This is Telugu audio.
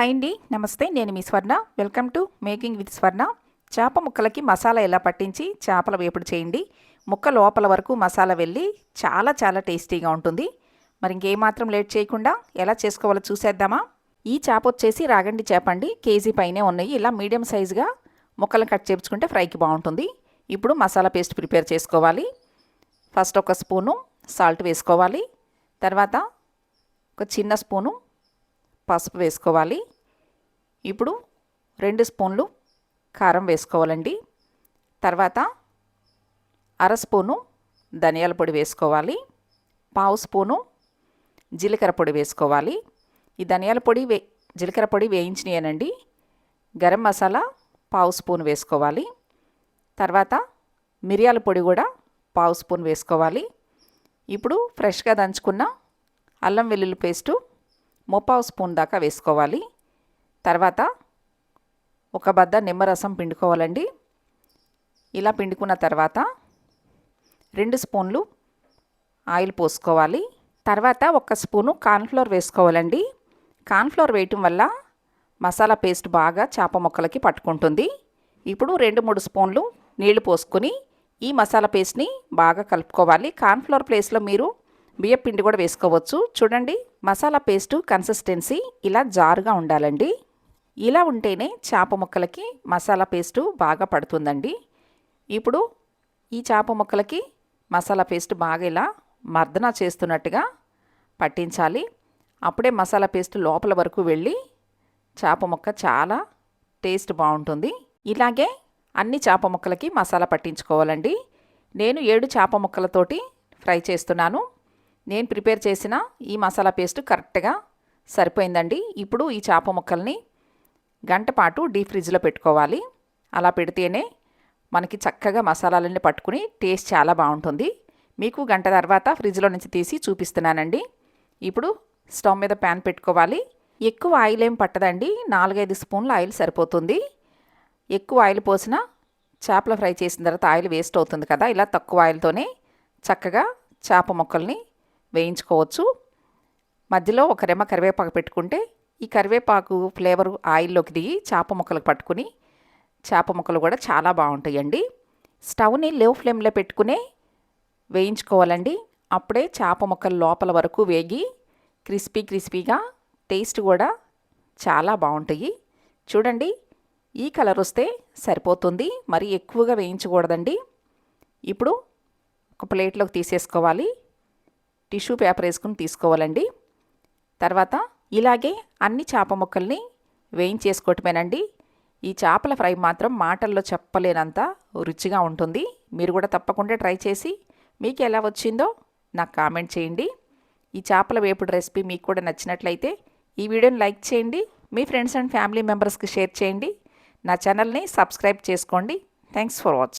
హాయ్ అండి నమస్తే నేను మీ Swarna. Welcome to making with Swarna చేప ముక్కలకి మసాలా ఎలా పట్టించి చేపల వేపుడు చేయండి? ముక్క లోపల వరకు మసాలా వెళ్ళి చాలా చాలా టేస్టీగా ఉంటుంది. మరి ఇంకేమాత్రం లేట్ చేయకుండా ఎలా చేసుకోవాలో చూసేద్దామా? ఈ చేప వచ్చేసి రాగండి చేప అండి కేజీ పైనే ఉన్నాయి. ఇలా మీడియం సైజుగా ముక్కలను కట్ చేపించుకుంటే ఫ్రైకి బాగుంటుంది. ఇప్పుడు మసాలా పేస్ట్ ప్రిపేర్ చేసుకోవాలి. ఫస్ట్ ఒక స్పూను సాల్ట్ వేసుకోవాలి. తర్వాత ఒక చిన్న స్పూను పసుపు వేసుకోవాలి. ఇప్పుడు రెండు స్పూన్లు కారం వేసుకోవాలండి. తర్వాత అర స్పూను ధనియాల పొడి వేసుకోవాలి. పావు స్పూను జీలకర్ర పొడి వేసుకోవాలి. ఈ ధనియాల పొడి వే జీలకర్ర పొడి వేయించినాయనండి. గరం మసాలా పావు స్పూన్ వేసుకోవాలి. తర్వాత మిరియాల పొడి కూడా పావు స్పూన్ వేసుకోవాలి. ఇప్పుడు ఫ్రెష్గా దంచుకున్న అల్లం వెల్లుల్లి పేస్టు ముప్పావు స్పూన్ దాకా వేసుకోవాలి. తర్వాత ఒక బద్ద నిమ్మరసం పిండుకోవాలండి. ఇలా పిండుకున్న తర్వాత రెండు స్పూన్లు ఆయిల్ పోసుకోవాలి. తర్వాత ఒక స్పూను కార్న్ఫ్లోర్ వేసుకోవాలండి. కార్న్ఫ్లోర్ వేయటం వల్ల మసాలా పేస్ట్ బాగా చేప ముక్కలకి పట్టుకుంటుంది. ఇప్పుడు రెండు మూడు స్పూన్లు నీళ్ళు పోసుకొని ఈ మసాలా పేస్ట్ని బాగా కలుపుకోవాలి. కార్న్ఫ్లోర్ ప్లేస్లో మీరు బియ్యం పిండి కూడా వేసుకోవచ్చు. చూడండి మసాలా పేస్టు కన్సిస్టెన్సీ ఇలా జారుగా ఉండాలండి. ఇలా ఉంటేనే చేప ముక్కలకి మసాలా పేస్టు బాగా పడుతుందండి. ఇప్పుడు ఈ చేప ముక్కలకి మసాలా పేస్ట్ బాగా ఇలా మర్దన చేస్తున్నట్టుగా పట్టించాలి. అప్పుడే మసాలా పేస్ట్ లోపల వరకు వెళ్ళి చేప ముక్క చాలా టేస్ట్ బాగుంటుంది. ఇలాగే అన్ని చేప ముక్కలకి మసాలా పట్టించుకోవాలండి. నేను ఏడు చేప ముక్కలతోటి ఫ్రై చేస్తున్నాను. నేను ప్రిపేర్ చేసిన ఈ మసాలా పేస్ట్ కరెక్ట్గా సరిపోయిందండి. ఇప్పుడు ఈ చేప ముక్కల్ని గంట పాటు డీప్ ఫ్రిడ్జ్లో పెట్టుకోవాలి. అలా పెడితేనే మనకి చక్కగా మసాలాలన్నీ పట్టుకుని టేస్ట్ చాలా బాగుంటుంది. మీకు గంట తర్వాత ఫ్రిడ్జ్లో నుంచి తీసి చూపిస్తున్నానండి. ఇప్పుడు స్టవ్ మీద ప్యాన్ పెట్టుకోవాలి. ఎక్కువ ఆయిల్ ఏం పట్టదండి. నాలుగైదు స్పూన్ల ఆయిల్ సరిపోతుంది. ఎక్కువ ఆయిల్ పోసిన చేపల ఫ్రై చేసిన తర్వాత ఆయిల్ వేస్ట్ అవుతుంది కదా ఇలా తక్కువ ఆయిల్తోనే చక్కగా చేప ముక్కల్ని వేయించుకోవచ్చు. మధ్యలో ఒక రెమ్మ కరివేపాకు పెట్టుకుంటే ఈ కరివేపాకు ఫ్లేవర్ ఆయిల్లోకి దిగి చేప ముక్కలకు పట్టుకుని చేప ముక్కలు కూడా చాలా బాగుంటాయండి. స్టవ్ని లో ఫ్లేమ్లో పెట్టుకునే వేయించుకోవాలండి. అప్పుడే చేప ముక్కలు లోపల వరకు వేగి క్రిస్పీ క్రిస్పీగా టేస్ట్ కూడా చాలా బాగుంటాయి. చూడండి ఈ కలర్ వస్తే సరిపోతుంది. మరి ఎక్కువగా వేయించకూడదండి. ఇప్పుడు ఒక ప్లేట్లోకి తీసేసుకోవాలి. టిష్యూ పేపర్ వేసుకుని తీసుకోవాలండి. తర్వాత ఇలాగే అన్ని చేప ముక్కల్ని వేయించేసుకోవటమేనండి. ఈ చేపల ఫ్రై మాత్రం మాటల్లో చెప్పలేనంత రుచిగా ఉంటుంది. మీరు కూడా తప్పకుండా ట్రై చేసి మీకు ఎలా వచ్చిందో నాకు కామెంట్ చేయండి. ఈ చేపల వేపుడు రెసిపీ మీకు కూడా నచ్చినట్లయితే ఈ వీడియోని లైక్ చేయండి. మీ ఫ్రెండ్స్ అండ్ ఫ్యామిలీ మెంబర్స్కి షేర్ చేయండి. నా ఛానల్ని సబ్స్క్రైబ్ చేసుకోండి. Thanks for watching